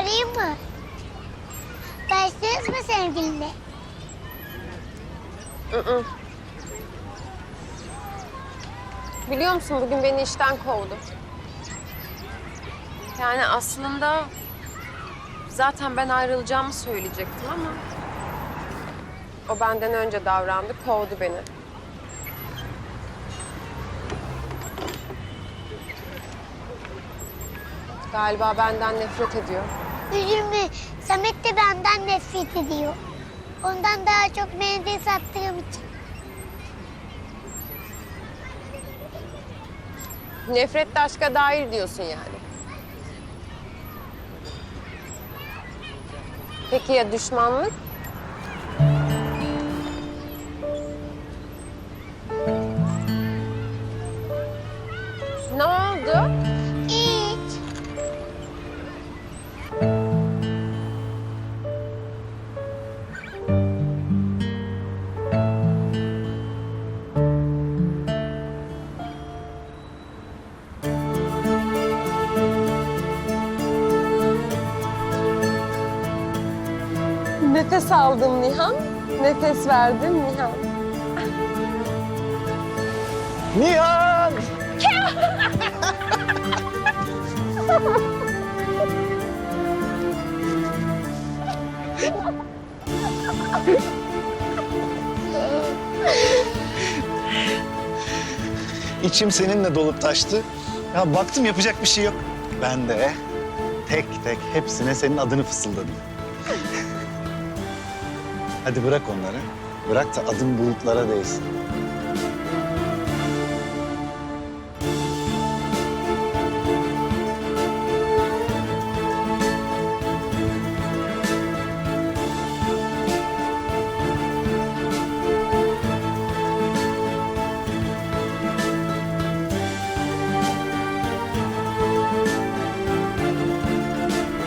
Arayayım mı? Barıştınız mı sevgilinle? Hı-hı. Biliyor musun bugün beni işten kovdu. Yani aslında zaten ben ayrılacağımı söyleyecektim ama o benden önce davrandı, kovdu beni. Galiba benden nefret ediyor. Üzülme. Samet de benden nefret ediyor. Ondan daha çok mendil sattığım için. Nefret de aşka dair diyorsun yani. Peki ya düşmanlık? Ne Nefes aldım Nihan, nefes verdim Nihan. Nihan! İçim seninle dolup taştı. Ya baktım yapacak bir şey yok. Ben de tek tek hepsine senin adını fısıldadım. Hadi bırak onları. Bırak da adım bulutlara değsin.